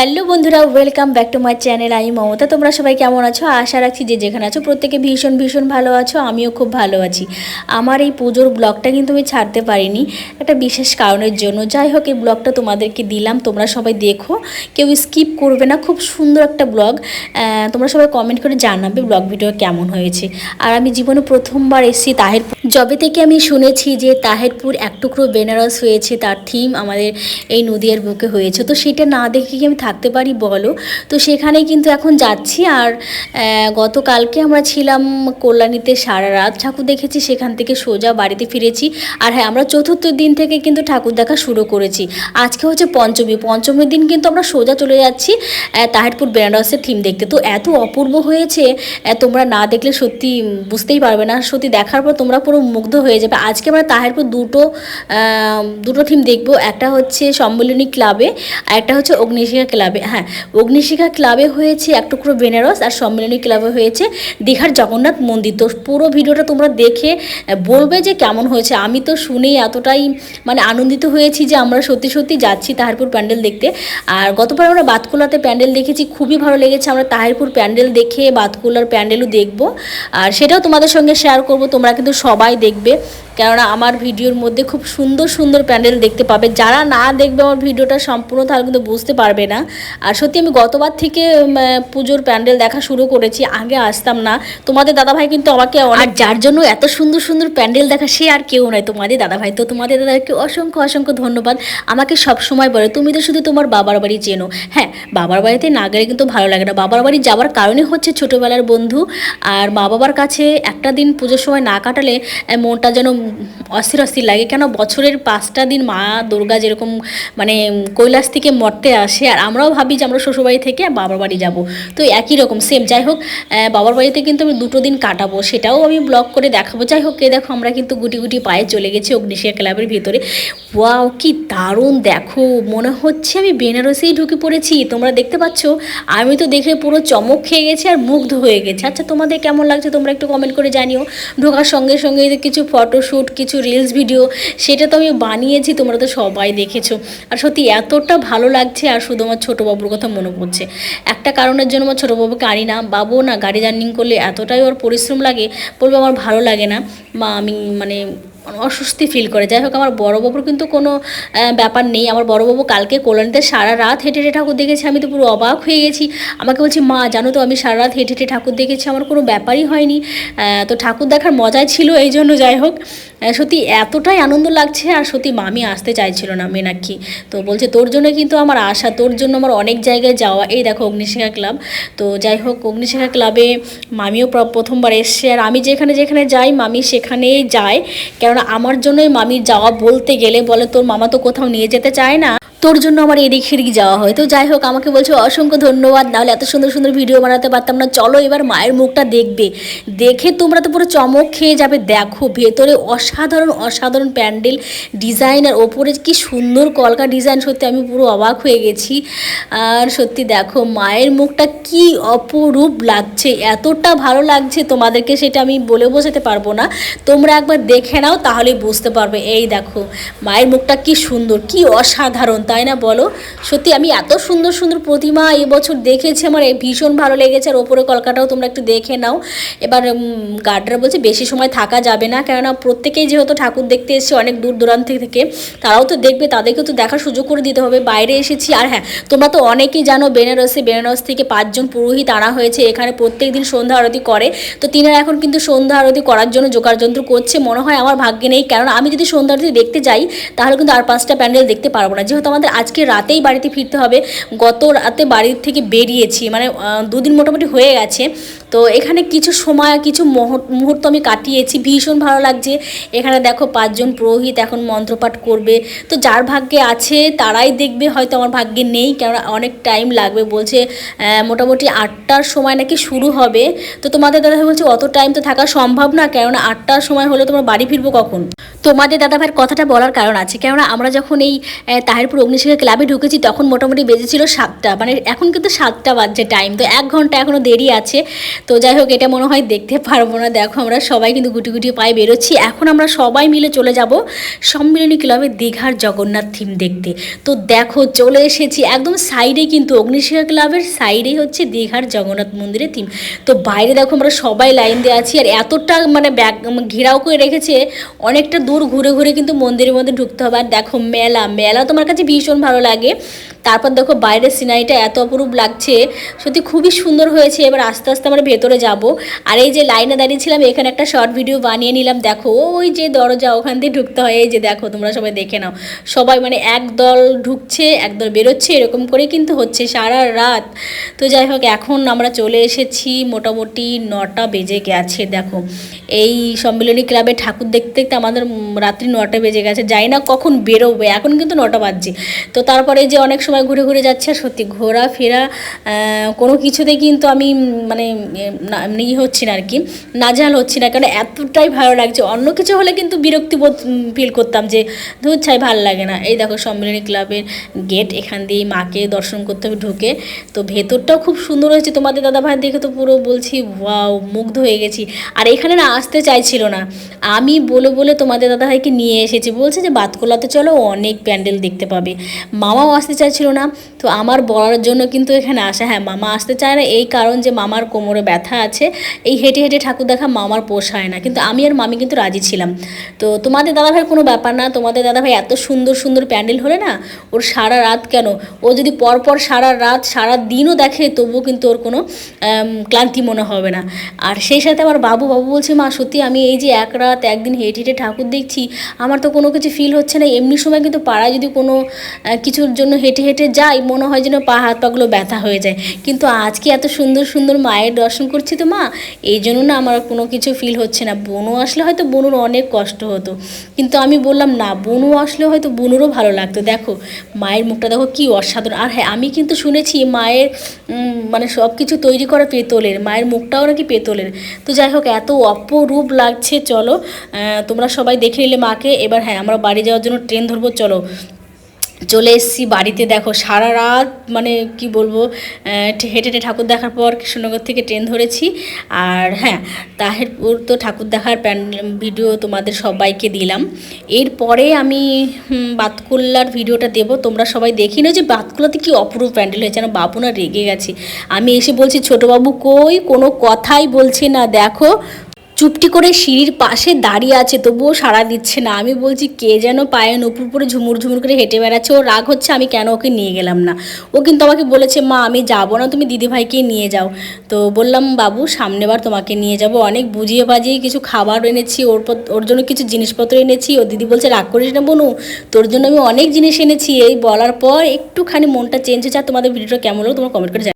Hello বন্ধুরা welcome back to my channel আমি মমতা। তোমরা সবাই কেমন আছো? আশা রাখছি যে যেখানে আছো, প্রত্যেকে ভীষণ ভীষণ ভালো আছো, আমিও খুব ভালো আছি। আমার এই পুজোর ব্লগটা কিন্তু আমি ছাড়তে পারিনি, একটা বিশেষ কারণের জন্য। যাই হোক, এই ব্লগটা তোমাদেরকে দিলাম, তোমরা সবাই দেখো। কেউ স্কিপ করবে না, খুব সুন্দর একটা ব্লগ তোমরা সবাই কমেন্ট করে জানাবে ব্লগ ভিডিও কেমন হয়েছে। আর আমি জীবনে প্রথমবার এসেছি তাহেরপুর। যবে থেকে আমি শুনেছি যে তাহেরপুর এক টুকরো বেনারস হয়েছে, তার থিম আমাদের এই নদীয়ার বুকে হয়েছে। তো সেটা না দেখে কি আমি থাকতে পারি বলো? তো সেখানেই কিন্তু এখন যাচ্ছি আর গতকালকে আমরা ছিলাম কল্যাণীতে সারা রাত। ঠাকুর দেখেছি, সেখান থেকে সোজা বাড়িতে ফিরেছি। আর হ্যাঁ আমরা চতুর্থ দিন থেকে কিন্তু ঠাকুর দেখা শুরু করেছি। আজকে হচ্ছে পঞ্চমী। পঞ্চমীর দিন কিন্তু আমরা সোজা চলে যাচ্ছি তাহেরপুর বেনারসের থিম দেখতে। তো এত অপূর্ব হয়েছে তোমরা না দেখলে সত্যি বুঝতেই পারবে না। সত্যি দেখার পর তোমরা পুরো মুগ্ধ হয়ে যাবে। আজকে আমরা তাহেরপুর দুটো দুটো থিম দেখব। একটা হচ্ছে সম্মেলনী ক্লাবে, আর একটা হচ্ছে অগ্নিশিখা ক্লাবে হ্যাঁ অগ্নিশিখা ক্লাবে হয়েছে এক টুকরো বেনারস আর সম্মেলনী ক্লাবে হয়েছে দীঘার জগন্নাথ মন্দির। তো পুরো ভিডিওটা তোমরা দেখে বলবে যে কেমন হয়েছে। আমি তো শুনেই এতটাই মানে আনন্দিত হয়েছি যে আমরা সত্যি সত্যি যাচ্ছি তাহারপুর প্যান্ডেল দেখতে। আর গতবার আমরা বাতকুলাতে প্যান্ডেল দেখেছি, খুবই ভালো লেগেছে। আমরা তাহিরপুর প্যান্ডেল দেখে বাতকুলার প্যান্ডেলও দেখব। আর সেটাও তোমাদের সঙ্গে শেয়ার করব, তোমরা কিন্তু সবাই দেখবে। কেননা আমার ভিডিওর মধ্যে খুব সুন্দর সুন্দর প্যান্ডেল দেখতে পাবে। যারা না দেখবে আমার ভিডিওটা সম্পূর্ণ তারা কিন্তু বুঝতে পারবে না। আর সত্যি আমি গতবার থেকে পুজোর প্যান্ডেল দেখা শুরু করেছি, আগে আসতাম না। তোমাদের দাদাভাই কিন্তু আমাকে আর যার জন্য এত সুন্দর সুন্দর প্যান্ডেল দেখা, সে আর কেউ নয় তোমাদের দাদাভাই। তো তোমাদের দাদাকে অসংখ্য অসংখ্য ধন্যবাদ। আমাকে সব সময় বলে, তুমি তো শুধু তোমার বাবার বাড়ি চেনো। হ্যাঁ বাবার বাড়িতে না গেলে কিন্তু ভালো লাগে না। বাবার বাড়ি যাওয়ার কারণে হচ্ছে ছোটোবেলার বন্ধু। আর মা বাবার কাছে একটা দিন পুজোর সময় না কাটালে মনটা যেন অস্থির অস্থির লাগে। কেন? বছরের পাঁচটা দিন মা দুর্গা যেরকম মানে কৈলাস থেকে মর্তে আসে, আর আমরাও ভাবি যে আমরা শ্বশুরবাড়ি থেকে বাবার বাড়ি যাব। তো একই রকম সেম যাই হোক বাবার বাড়িতে কিন্তু আমি দুটো দিন কাটাবো, সেটাও আমি ব্লগ করে দেখাবো। যাই হোক কে দেখো, আমরা কিন্তু গুটি গুটি পায়ে চলে গেছি অগ্নিশিয়া ক্লাবের ভিতরে। ওয়াও, কি দারুণ! দেখো, মনে হচ্ছে আমি বেনারসেই ঢুকে পড়েছি। তোমরা দেখতে পাচ্ছ, আমি তো দেখে পুরো চমক খেয়ে গেছি আর মুগ্ধ হয়ে গেছে। আচ্ছা তোমাদের কেমন লাগছে তোমরা একটু কমেন্ট করে জানিও। ঢোকার সঙ্গে সঙ্গে কিছু ফটোশ্যুট কিছু রিলস ভিডিও সেটা তো আমি বানিয়েছি, তোমরা তো সবাই দেখেছ। আর সত্যি এতটা ভালো লাগছে, আর শুধু আমার ছোটো বাবুর কথা মনে পড়ছে। একটা কারণের জন্য আমার ছোটো বাবুকে আনি না বাবু না গাড়ি জার্নিং করলে এতটাই ওর পরিশ্রম লাগে, বলবে আমার ভালো লাগে না। মা, আমি মানে অস্বস্তি ফিল করে। যাই হোক, আমার বড় বাবুর কিন্তু কোনো ব্যাপার নেই। আমার বড় বাবু কালকে কল্যাণীতে সারা রাত হেঁটে হেঁটে ঠাকুর দেখেছি। আমি তো পুরো অবাক হয়ে গেছি। আমাকে বলছি, মা, জানো তো, আমি সারা রাত হেঁটে হেঁটে ঠাকুর দেখেছি। আমার কোনো ব্যাপারই হয়নি। তো ঠাকুর দেখার মজাই ছিল এই জন্য, যাই হোক। সত্যি এতটাই আনন্দ লাগছে আর সত্যি মামি আসতে চাইছিল না মেনাক্ষী। তো বলছে, তোর জন্য কিন্তু আমার আশা, তোর জন্য আমার অনেক জায়গায় যাওয়া। এই দেখো অগ্নিশিখা ক্লাব। তো যাই হোক, অগ্নিশিখা ক্লাবে মামিও প্রথমবার এসছে। আর আমি যেখানে যেখানে যাই, মামি সেখানেই যায়। কেননা আমার জন্যই মামি যাওয়া বলতে গেলে বলে, তোর মামা তো কোথাও নিয়ে যেতে চায় না। তোর জন্য আমার এদিক সেদিক যাওয়া হয়। তো যাই হোক, আমাকে বলছে, অসংখ্য ধন্যবাদ। নাহলে এত সুন্দর সুন্দর ভিডিও বানাতে পারতাম না। চলো এবার মায়ের মুখটা দেখবে। দেখে তোমরা তো পুরো চমক খেয়ে যাবে। দেখো, ভেতরে অসাধারণ অসাধারণ প্যান্ডেল ডিজাইন আর ওপরে কি সুন্দর কলকা ডিজাইন। সত্যি আমি পুরো অবাক হয়ে গেছি। আর সত্যি দেখো, মায়ের মুখটা কি অপরূপ লাগছে। এতটা ভালো লাগছে তোমাদেরকে, সেটা আমি বলে বোঝাতে পারব না। তোমরা একবার দেখে নাও তাহলেই বুঝতে পারবে। এই দেখো, মায়ের মুখটা কি সুন্দর, কি অসাধারণ। তাই না বলো? সত্যি আমি এত সুন্দর সুন্দর প্রতিমা এবছর দেখেছি, আমার ভীষণ ভালো লেগেছে। আর ওপরে কলকাতাও তোমরা একটু দেখে নাও। এবার গার্ডরা বলছে বেশি সময় থাকা যাবে না, কেননা প্রত্যেকেই যেহেতু ঠাকুর দেখতে এসেছে অনেক দূর দূরান্ত থেকে, তারাও তো দেখবে, তাদেরকেও তো দেখার সুযোগ করে দিতে হবে। বাইরে এসেছি, আর হ্যাঁ তোমরা তো অনেকেই জানো, বেনারসে, বেনারস থেকে পাঁচজন পুরোহিত আনা হয়েছে, এখানে প্রত্যেক দিন সন্ধ্যা আরতি করে। তো তিনারা এখন কিন্তু সন্ধ্যা আরতি করার জন্য জোগাড় যন্ত্র করছে, মনে হয় আমার ভাগ্যে নেই কারণ আমি যদি সন্ধ্যা আরতি দেখতে যাই, তাহলে কিন্তু আর পাঁচটা প্যান্ডেল দেখতে পারব না। যেহেতু আমাদের আজকে রাতেই বাড়িতে ফিরতে হবে। গত রাতে বাড়ির থেকে বেরিয়েছি মানে দুদিন মোটামুটি হয়ে গেছে। তো এখানে কিছু সময় কিছু মহ- মুহূর্ত আমি কাটিয়েছি। ভীষণ ভালো লাগছে। এখানে দেখো পাঁচজন পুরোহিত এখন মন্ত্রপাঠ করবে। তো যার ভাগ্যে আছে, তারাই দেখবে। হয়তো আমার ভাগ্যে নেই, কেননা অনেক টাইম লাগবে। বলছে মোটামুটি আটটার সময় নাকি শুরু হবে। তো তোমাদের দাদা বলছে, অত টাইম তো থাকা সম্ভব না, কেননা আটটার সময় হলে তোমার বাড়ি ফিরবো কখন? তোমাদের দাদাভাইয়ের কথাটা বলার কারণ আছে। কেননা আমরা যখন এই তাহিরপুর অগ্নিশিখা ক্লাবে ঢুকেছি, তখন মোটামুটি বেজেছিল সাতটা। মানে এখন কিন্তু সাতটা বাজছে টাইম তো এক ঘণ্টা এখনও দেরি আছে। তো যাই হোক, এটা মনে হয় দেখতে পারব না। দেখো, আমরা সবাই কিন্তু গুটি গুটি পায়ে বেরোচ্ছি। এখন আমরা সবাই মিলে চলে যাব সম্মিলনী ক্লাবে দীঘার জগন্নাথ থিম দেখতে। তো দেখো, চলে এসেছি একদম সাইডে কিন্তু অগ্নিশিখা ক্লাবের সাইডেই হচ্ছে দীঘার জগন্নাথ মন্দিরের থিম। তো বাইরে দেখো, আমরা সবাই লাইন দিয়ে আছি। আর এতটা মানে ব্যাগ ঘেরাও করে রেখেছে, অনেকটা দূর ঘুরে ঘুরে কিন্তু মন্দিরের মধ্যে ঢুকতে হবে। আর দেখো, মেলা মেলা তোমার কাছে ভীষণ ভালো লাগে। তারপর দেখো, বাইরের সিনারিটা এত অপরূপ লাগছে। সত্যি খুবই সুন্দর হয়েছে। এবার আস্তে আস্তে আমরা ভেতরে যাব। আর এই যে লাইনে দাঁড়িয়েছিলাম এখানে একটা শর্ট ভিডিও বানিয়ে নিলাম। দেখো, ওই যে দরজা, ওখান দিয়ে ঢুকতে হয়। এই যে দেখো, তোমরা সবাই দেখে নাও। সবাই মানে একদল ঢুকছে একদল বেরোচ্ছে, এরকম করে কিন্তু হচ্ছে সারা রাত। তো যাই হোক, এখন আমরা চলে এসেছি। মোটামুটি নটা বেজে গেছে, দেখো। এই সম্মিলনী ক্লাবে ঠাকুর দেখতে দেখতে আমাদের রাত্রি নটা বেজে গেছে। যাই না কখন বেরোবে, এখন কিন্তু নটা বাজছে। তো তারপরে যে অনেক সময় ঘুরে ঘুরে যাচ্ছে, আর সত্যি ঘোরা ফেরা কোনো কিছুতে কিন্তু আমি মানে এ, না এমনি ই হচ্ছি না আর কি নাজাল হচ্ছি না কারণ এতটাই ভালো লাগছে। অন্য কিছু হলে কিন্তু বিরক্তি বোধ ফিল করতাম যে ধূর ছাই ভালো লাগে না। এই দেখো সম্মিলনী ক্লাবের গেট এখান দিয়ে মাকে দর্শন করতে হবে ঢুকে। তো ভেতরটাও খুব সুন্দর হয়েছে। তোমাদের দাদা ভাই দেখে তো পুরো বলছি ওয়াও মুগ্ধ হয়ে গেছি। আর এখানে না আসতে চাইছিল না। আমি বলে বলে তোমাদের দাদা ভাইকে নিয়ে এসেছি। বলছে যে বাতকলাতে চলো অনেক প্যান্ডেল দেখতে পাবে। মামাও আসতে চাইছিল না। তো আমার বলার জন্য কিন্তু এখানে আসা হ্যাঁ মামা আসতে চায় না। এই কারণ যে মামার কোমরে ব্যথা আছে, এই হেঁটে হেঁটে ঠাকুর দেখা মামার পোষায় না। কিন্তু আমি আর মামি কিন্তু রাজি ছিলাম। তো তোমাদের দাদাভাইয়ের কোনো ব্যাপার না, তোমাদের দাদাভাই এত সুন্দর সুন্দর প্যান্ডেল হলে না, ওর সারা রাত কেন? ও যদি পরপর সারা রাত, সারা দিনও দেখে, তবুও কিন্তু ওর কোনো ক্লান্তি মনে হবে না। আর সেই সাথে আমার বাবু বাবু বলছে, মা, সত্যি আমি এই যে এক রাত, একদিন হেঁটে হেঁটে ঠাকুর দেখছি, আমার তো কোনো কিছু ফিল হচ্ছে না। এমনি সময় কিন্তু পাড়ায় যদি কোনো কিছুর জন্য হেঁটে হেঁটে যাই, মনে হয় যেন পা, হাত পাগুলো ব্যথা হয়ে যায়। কিন্তু আজকে এত সুন্দর সুন্দর মায়ের দর্শন করছি তো মা, এই জন্য না আমার কোনো কিছু ফিল হচ্ছে না। বনু আসলে হয়তো বনুর অনেক কষ্ট হতো। কিন্তু আমি বললাম, না, বনু আসলে হয়তো বনুরও ভালো লাগতো। দেখো, মায়ের মুখটা দেখো কি অসাধারণ। আর হ্যাঁ আমি কিন্তু শুনেছি মায়ের মানে সব কিছু তৈরি করা পেতলের, মায়ের মুখটাও নাকি পেতলের। তো যাই হোক, এত অপরূপ লাগছে, চলো তোমরা সবাই দেখে নিলে মাকে। এবার হ্যাঁ আমরা বাড়ি যাওয়ার জন্য ট্রেন ধরবো, চলো। চলে এসেছি বাড়িতে, দেখো সারা রাত মানে কি বলব হেঁটে হেঁটে ঠাকুর দেখার পর কৃষ্ণনগর থেকে ট্রেন ধরেছি। আর হ্যাঁ তাহেরপুর তো ঠাকুর দেখার ভিডিও তোমাদের সবাইকে দিলাম। এরপরে আমি বাতকুল্লার ভিডিওটা দেবো। তোমরা সবাই দেখি না যে বাতকুল্লাতে কি অপরূপ প্যান্ডেল হয়েছে। না বাবু না রেগে গেছে। আমি এসে বলছি, ছোটোবাবু কই? কোনো কথাই বলছে না। দেখো চুপটি করে সিঁড়ির পাশে দাঁড়িয়ে আছে, তবুও সাড়া দিচ্ছে না। আমি বলছি, কে যেন পায়ে নপুর পরে ঝুমুর ঝুমুর করে হেঁটে বেড়াচ্ছে। ও রাগ হচ্ছে, আমি কেন ওকে নিয়ে গেলাম না? ও কিন্তু আমাকে বলেছে, মা, আমি যাব না, তুমি দিদিভাইকে নিয়ে যাও। তো বললাম, বাবু, সামনেবার তোমাকে নিয়ে যাব। অনেক বুঝিয়ে বাজিয়ে কিছু খাবার এনেছি, ওর ওর জন্য কিছু জিনিসপত্র এনেছি। ও দিদি বলছে, রাগ করিস না বোনু, তোর জন্য আমি অনেক জিনিস এনেছি। এই বলার পর একটুখানি মনটা চেঞ্জ হয়েছে। আর তোমাদের ভিডিওটা কেমন হলো, তোমার কমেন্ট করে।